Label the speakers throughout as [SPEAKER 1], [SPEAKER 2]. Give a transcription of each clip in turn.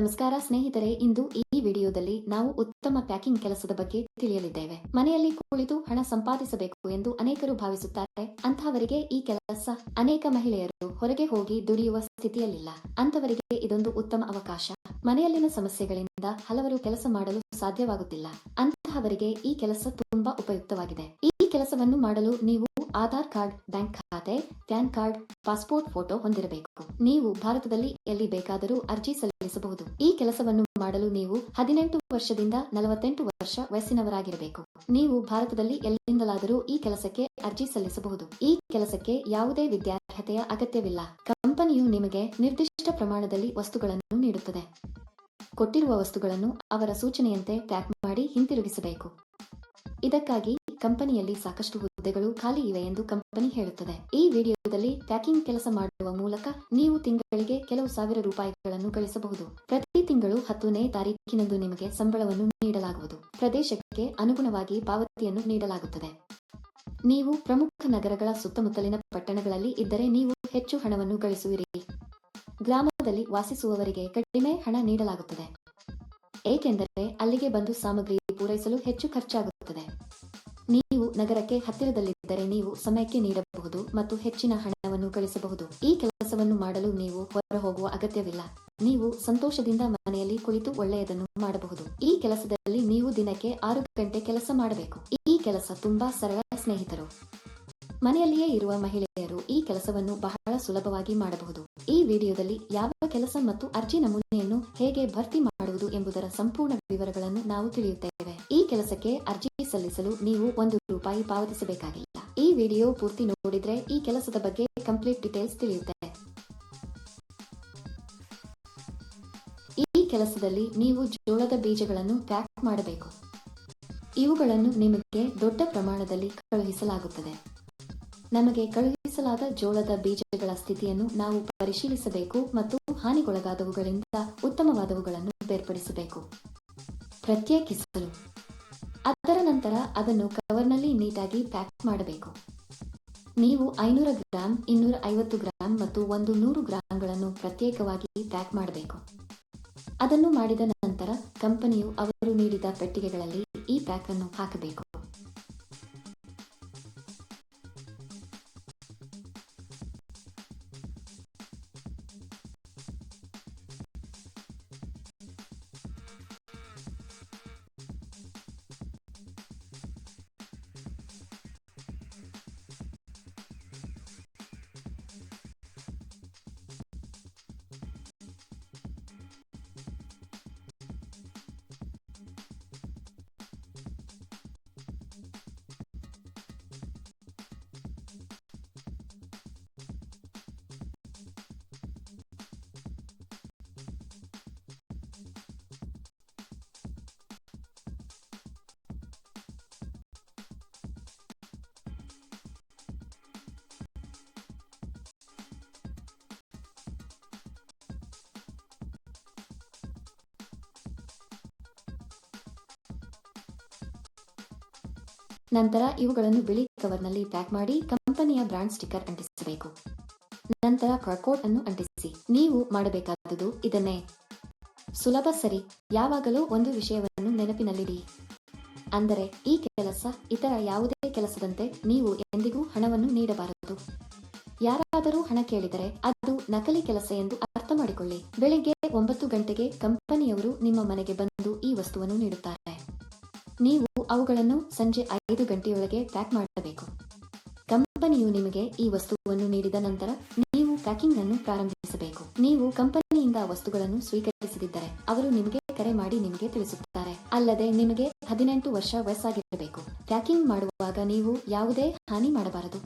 [SPEAKER 1] ನಮಸ್ಕಾರ ಸ್ನೇಹಿತರೆ, ಇಂದು ಈ ವಿಡಿಯೋದಲ್ಲಿ ನಾವು ಉತ್ತಮ ಪ್ಯಾಕಿಂಗ್ ಕೆಲಸದ ಬಗ್ಗೆ ತಿಳಿಯಲಿದ್ದೇವೆ. ಮನೆಯಲ್ಲಿ ಕುಳಿತು ಹಣ ಸಂಪಾದಿಸಬೇಕು ಎಂದು ಅನೇಕರು ಭಾವಿಸುತ್ತಾರೆ. ಅಂತಹವರಿಗೆ ಈ ಕೆಲಸ ಅನೇಕ ಮಹಿಳೆಯರು ಹೊರಗೆ ಹೋಗಿ ದುಡಿಯುವ ಸ್ಥಿತಿಯಲ್ಲಿಲ್ಲ. ಅಂತವರಿಗೆ ಇದೊಂದು ಉತ್ತಮ ಅವಕಾಶ. ಮನೆಯಲ್ಲಿನ ಸಮಸ್ಯೆಗಳಿಂದ ಹಲವರು ಕೆಲಸ ಮಾಡಲು ಸಾಧ್ಯವಾಗುತ್ತಿಲ್ಲ. ಅಂತಹವರಿಗೆ ಈ ಕೆಲಸ ತುಂಬಾ ಉಪಯುಕ್ತವಾಗಿದೆ. ಈ ಕೆಲಸವನ್ನು ಮಾಡಲು ನೀವು ಆಧಾರ್ ಕಾರ್ಡ್, ಬ್ಯಾಂಕ್ ಖಾತೆ, ಪ್ಯಾನ್ ಕಾರ್ಡ್, ಪಾಸ್ಪೋರ್ಟ್ ಫೋಟೋ ಹೊಂದಿರಬೇಕು. ನೀವು ಭಾರತದಲ್ಲಿ ಎಲ್ಲಿ ಬೇಕಾದರೂ ಅರ್ಜಿ ಸಲ್ಲಿಸಬಹುದು. ಈ ಕೆಲಸವನ್ನು ಮಾಡಲು ನೀವು ಹದಿನೆಂಟು ವರ್ಷದಿಂದ ನಲವತ್ತೆಂಟು ವರ್ಷ ವಯಸ್ಸಿನವರಾಗಿರಬೇಕು. ನೀವು ಭಾರತದಲ್ಲಿ ಎಲ್ಲಿಂದಲಾದರೂ ಈ ಕೆಲಸಕ್ಕೆ ಅರ್ಜಿ ಸಲ್ಲಿಸಬಹುದು. ಈ ಕೆಲಸಕ್ಕೆ ಯಾವುದೇ ವಿದ್ಯಾರ್ಹತೆಯ ಅಗತ್ಯವಿಲ್ಲ. ಕಂಪನಿಯು ನಿಮಗೆ ನಿರ್ದಿಷ್ಟ ಪ್ರಮಾಣದಲ್ಲಿ ವಸ್ತುಗಳನ್ನು ನೀಡುತ್ತದೆ. ಕೊಟ್ಟಿರುವ ವಸ್ತುಗಳನ್ನು ಅವರ ಸೂಚನೆಯಂತೆ ಪ್ಯಾಕ್ ಮಾಡಿ ಹಿಂತಿರುಗಿಸಬೇಕು. ಇದಕ್ಕಾಗಿ ಕಂಪನಿಯಲ್ಲಿ ಸಾಕಷ್ಟು ಹುದ್ದೆಗಳು ಖಾಲಿ ಇವೆ ಎಂದು ಕಂಪನಿ ಹೇಳುತ್ತದೆ. ಈ ವಿಡಿಯೋದಲ್ಲಿ ಪ್ಯಾಕಿಂಗ್ ಕೆಲಸ ಮಾಡುವ ಮೂಲಕ ನೀವು ತಿಂಗಳಿಗೆ ಕೆಲವು ಸಾವಿರ ರೂಪಾಯಿಗಳನ್ನು ಗಳಿಸಬಹುದು. ಪ್ರತಿ ತಿಂಗಳು ಹತ್ತನೇ ತಾರೀಕಿನಂದು ನಿಮಗೆ ಸಂಬಳವನ್ನು ನೀಡಲಾಗುವುದು. ಪ್ರದೇಶಕ್ಕೆ ಅನುಗುಣವಾಗಿ ಪಾವತಿಯನ್ನು ನೀಡಲಾಗುತ್ತದೆ. ನೀವು ಪ್ರಮುಖ ನಗರಗಳ ಸುತ್ತಮುತ್ತಲಿನ ಪಟ್ಟಣಗಳಲ್ಲಿ ಇದ್ದರೆ ನೀವು ಹೆಚ್ಚು ಹಣವನ್ನು ಗಳಿಸುವಿರಿ. ಗ್ರಾಮದಲ್ಲಿ ವಾಸಿಸುವವರಿಗೆ ಕಡಿಮೆ ಹಣ ನೀಡಲಾಗುತ್ತದೆ. ಏಕೆಂದರೆ ಅಲ್ಲಿಗೆ ಬಂದು ಸಾಮಗ್ರಿ ಪೂರೈಸಲು ಹೆಚ್ಚು ಖರ್ಚಾಗುತ್ತದೆ. ನಗರಕ್ಕೆ ಹತ್ತಿರದಲ್ಲಿದ್ದರೆ ನೀವು ಸಮಯಕ್ಕೆ ನೀಡಬಹುದು ಮತ್ತು ಹೆಚ್ಚಿನ ಹಣವನ್ನು ಗಳಿಸಬಹುದು. ಈ ಕೆಲಸವನ್ನು ಮಾಡಲು ನೀವು ಹೊರ ಹೋಗುವ ಅಗತ್ಯವಿಲ್ಲ. ನೀವು ಸಂತೋಷದಿಂದ ಮನೆಯಲ್ಲಿ ಕುಳಿತು ಒಳ್ಳೆಯದನ್ನು ಮಾಡಬಹುದು. ಈ ಕೆಲಸದಲ್ಲಿ ನೀವು ದಿನಕ್ಕೆ ಆರು ಗಂಟೆ ಕೆಲಸ ಮಾಡಬೇಕು. ಈ ಕೆಲಸ ತುಂಬಾ ಸರಳ, ಸ್ನೇಹಿತರು. ಮನೆಯಲ್ಲಿಯೇ ಇರುವ ಮಹಿಳೆಯರು ಈ ಕೆಲಸವನ್ನು ಬಹಳ ಸುಲಭವಾಗಿ ಮಾಡಬಹುದು. ಈ ವಿಡಿಯೋದಲ್ಲಿ ಯಾವ ಕೆಲಸ ಮತ್ತು ಅರ್ಜಿ ನಮೂನೆಯನ್ನು ಹೇಗೆ ಭರ್ತಿ ಮಾಡುವುದು ಎಂಬುದರ ಸಂಪೂರ್ಣ ವಿವರಗಳನ್ನು ನಾವು ತಿಳಿಯುತ್ತೇವೆ. ಈ ಕೆಲಸಕ್ಕೆ ಅರ್ಜಿ ಸಲ್ಲಿಸಲು ನೀವು ಒಂದು ರೂಪಾಯಿ ಪಾವತಿಸಬೇಕಾಗಿಲ್ಲ. ಈ ವಿಡಿಯೋ ಪೂರ್ತಿ ನೋಡಿದ್ರೆ ಈ ಕೆಲಸದ ಬಗ್ಗೆ ಕಂಪ್ಲೀಟ್ ಡೀಟೇಲ್ಸ್ ತಿಳಿಯುತ್ತೆ. ಈ ಕೆಲಸದಲ್ಲಿ ನೀವು ಜೋಳದ ಬೀಜಗಳನ್ನು ಪ್ಯಾಕ್ ಮಾಡಬೇಕು. ಇವುಗಳನ್ನು ನಿಮಗೆ ದೊಡ್ಡ ಪ್ರಮಾಣದಲ್ಲಿ ಕಳುಹಿಸಲಾಗುತ್ತದೆ. ನಮಗೆ ಕಳುಹಿಸಲಾದ ಜೋಳದ ಬೀಜಗಳ ಸ್ಥಿತಿಯನ್ನು ನಾವು ಪರಿಶೀಲಿಸಬೇಕು ಮತ್ತು ಹಾನಿಗೊಳಗಾದವುಗಳಿಂದ ಉತ್ತಮವಾದವುಗಳನ್ನು ಬೇರ್ಪಡಿಸಬೇಕು. ಪ್ರತ್ಯೇಕಿಸಲು ಅದರ ನಂತರ ಅದನ್ನು ಕವರ್ನಲ್ಲಿ ನೀಟಾಗಿ ಪ್ಯಾಕ್ ಮಾಡಬೇಕು. ನೀವು ಐನೂರ ಗ್ರಾಂ ಇನ್ನೂರ ಐವತ್ತು ಗ್ರಾಂ ಮತ್ತು ಒಂದು ನೂರು ಗ್ರಾಂಗಳನ್ನು ಪ್ರತ್ಯೇಕವಾಗಿ ಪ್ಯಾಕ್ ಮಾಡಬೇಕು. ಅದನ್ನು ಮಾಡಿದ ನಂತರ ಕಂಪನಿಯು ಅವರು ನೀಡಿದ ಪೆಟ್ಟಿಗೆಗಳಲ್ಲಿ ಈ ಪ್ಯಾಕ್ ಅನ್ನು ಹಾಕಬೇಕು. ನಂತರ ಇವುಗಳನ್ನು ಬಿಳಿ ಕವರ್ನಲ್ಲಿ ಪ್ಯಾಕ್ ಮಾಡಿ ಕಂಪನಿಯ ಬ್ರಾಂಡ್ ಸ್ಟಿಕ್ಕರ್ ಅಂಟಿಸಬೇಕು. ನಂತರ ಕಾರ್ಕೋಟ್ ಅನ್ನು ಅಂಟಿಸಿ. ನೀವು ಮಾಡಬೇಕಾದುದು ಇದನ್ನೇ. ಸುಲಭ ಸರಿ. ಯಾವಾಗಲೂ ಒಂದು ವಿಷಯವನ್ನು ನೆನಪಿನಲ್ಲಿಡಿ. ಅಂದರೆ ಈ ಕೆಲಸ ಇತರ ಯಾವುದೇ ಕೆಲಸದಂತೆ ನೀವು ಎಂದಿಗೂ ಹಣವನ್ನು ನೀಡಬಾರದು. ಯಾರಾದರೂ ಹಣ ಕೇಳಿದರೆ ಅದು ನಕಲಿ ಕೆಲಸ ಎಂದು ಅರ್ಥ ಮಾಡಿಕೊಳ್ಳಿ ಬೆಳಿಗ್ಗೆ ಒಂಬತ್ತು ಗಂಟೆಗೆ ಕಂಪನಿಯವರು ನಿಮ್ಮ ಮನೆಗೆ ಬಂದು ಈ ವಸ್ತುವನ್ನು ನೀಡುತ್ತಾರೆ. ನೀವು ಅವುಗಳನ್ನು ಸಂಜೆ ಐದು ಗಂಟೆಯೊಳಗೆ ಪ್ಯಾಕ್ ಮಾಡಬೇಕು. ಕಂಪನಿಯು ನಿಮಗೆ ಈ ವಸ್ತುವನ್ನು ನೀಡಿದ ನಂತರ ನೀವು ಪ್ಯಾಕಿಂಗ್ ಅನ್ನು ಪ್ರಾರಂಭಿಸಬೇಕು. ನೀವು ಕಂಪನಿಯಿಂದ ವಸ್ತುಗಳನ್ನು ಸ್ವೀಕರಿಸದಿದ್ದರೆ ಅವರು ನಿಮಗೆ ಕರೆ ಮಾಡಿ ನಿಮಗೆ ತಿಳಿಸುತ್ತಾರೆ. ಅಲ್ಲದೆ ನಿಮಗೆ ಹದಿನೆಂಟು ವರ್ಷ ವಯಸ್ಸಾಗಿರಬೇಕು. ಪ್ಯಾಕಿಂಗ್ ಮಾಡುವಾಗ ನೀವು ಯಾವುದೇ ಹಾನಿ ಮಾಡಬಾರದು.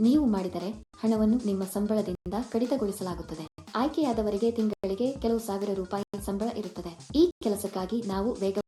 [SPEAKER 1] ನೀವು ಮಾಡಿದರೆ ಹಣವನ್ನು ನಿಮ್ಮ ಸಂಬಳದಿಂದ ಕಡಿತಗೊಳಿಸಲಾಗುತ್ತದೆ. ಆಯ್ಕೆಯಾದವರಿಗೆ ತಿಂಗಳಿಗೆ ಕೆಲವು ಸಾವಿರ ರೂಪಾಯಿ ಸಂಬಳ ಇರುತ್ತದೆ. ಈ ಕೆಲಸಕ್ಕಾಗಿ ನಾವು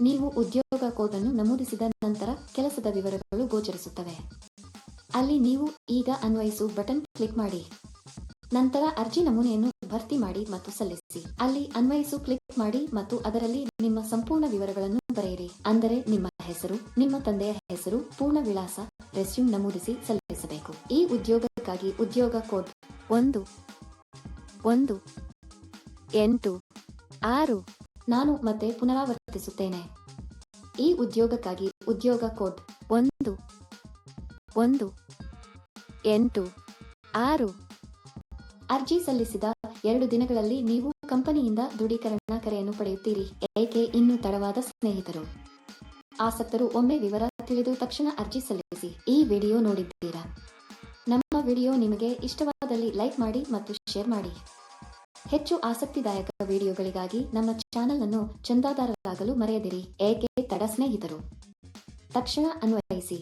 [SPEAKER 1] ನೀವು ಉದ್ಯೋಗ ಕೋಡನ್ನು ನಮೂದಿಸಿದ ನಂತರ ಕೆಲಸದ ವಿವರಗಳು ಗೋಚರಿಸುತ್ತವೆ. ಅಲ್ಲಿ ನೀವು ಈಗ ಅನ್ವಯಿಸು ಬಟನ್ ಕ್ಲಿಕ್ ಮಾಡಿ. ನಂತರ ಅರ್ಜಿ ನಮೂನೆಯನ್ನು ಭರ್ತಿ ಮಾಡಿ ಮತ್ತು ಸಲ್ಲಿಸಿ. ಅಲ್ಲಿ ಅನ್ವಯಿಸು ಕ್ಲಿಕ್ ಮಾಡಿ ಮತ್ತು ಅದರಲ್ಲಿ ನಿಮ್ಮ ಸಂಪೂರ್ಣ ವಿವರಗಳನ್ನು ಬರೆಯಿರಿ. ಅಂದರೆ ನಿಮ್ಮ ಹೆಸರು, ನಿಮ್ಮ ತಂದೆಯ ಹೆಸರು, ಪೂರ್ಣ ವಿಳಾಸ, ರೆಸ್ಯೂಮ್ ನಮೂದಿಸಿ ಸಲ್ಲಿಸಬೇಕು. ಈ ಉದ್ಯೋಗಕ್ಕಾಗಿ ಉದ್ಯೋಗ ಕೋಡ್ ಒಂದು ಒಂದು, ಎಂಟು, ಆರು ನಾನು ಮತ್ತೆ ಪುನರಾವರ್ತಿಸುತ್ತೇನೆ ಈ ಉದ್ಯೋಗಕ್ಕಾಗಿ ಉದ್ಯೋಗ ಕೋಡ್ ಒಂದು ಒಂದು, ಎಂಟು, ಆರು ಅರ್ಜಿ ಸಲ್ಲಿಸಿದ ಎರಡು ದಿನಗಳಲ್ಲಿ ನೀವು ಕಂಪನಿಯಿಂದ ದೃಢೀಕರಣ ಕರೆಯನ್ನು ಪಡೆಯುತ್ತೀರಿ, ಏಕೆ ಇನ್ನು ತಡವಾದ ಸ್ನೇಹಿತರು? ಆಸಕ್ತರು ಒಮ್ಮೆ ವಿವರ ತಿಳಿದು ತಕ್ಷಣ ಅರ್ಜಿ ಸಲ್ಲಿಸಿ, ಈ ವಿಡಿಯೋ ನೋಡಿದ್ದೀರಾ? ನಮ್ಮ ವಿಡಿಯೋ ನಿಮಗೆ ಇಷ್ಟವಾದಲ್ಲಿ ಲೈಕ್ ಮಾಡಿ ಮತ್ತು ಶೇರ್ ಮಾಡಿ. ಹೆಚ್ಚು ಆಸಕ್ತಿದಾಯಕ ವಿಡಿಯೋಗಳಿಗಾಗಿ ನಮ್ಮ ಚಾನೆಲ್ ಅನ್ನು ಚಂದಾದಾರರಾಗಲು ಮರೆಯದಿರಿ. ಏಕೆ? ತಡ ಸ್ನೇಹಿತರು. ತಕ್ಷಣ ಅನ್ವಯಿಸಿ.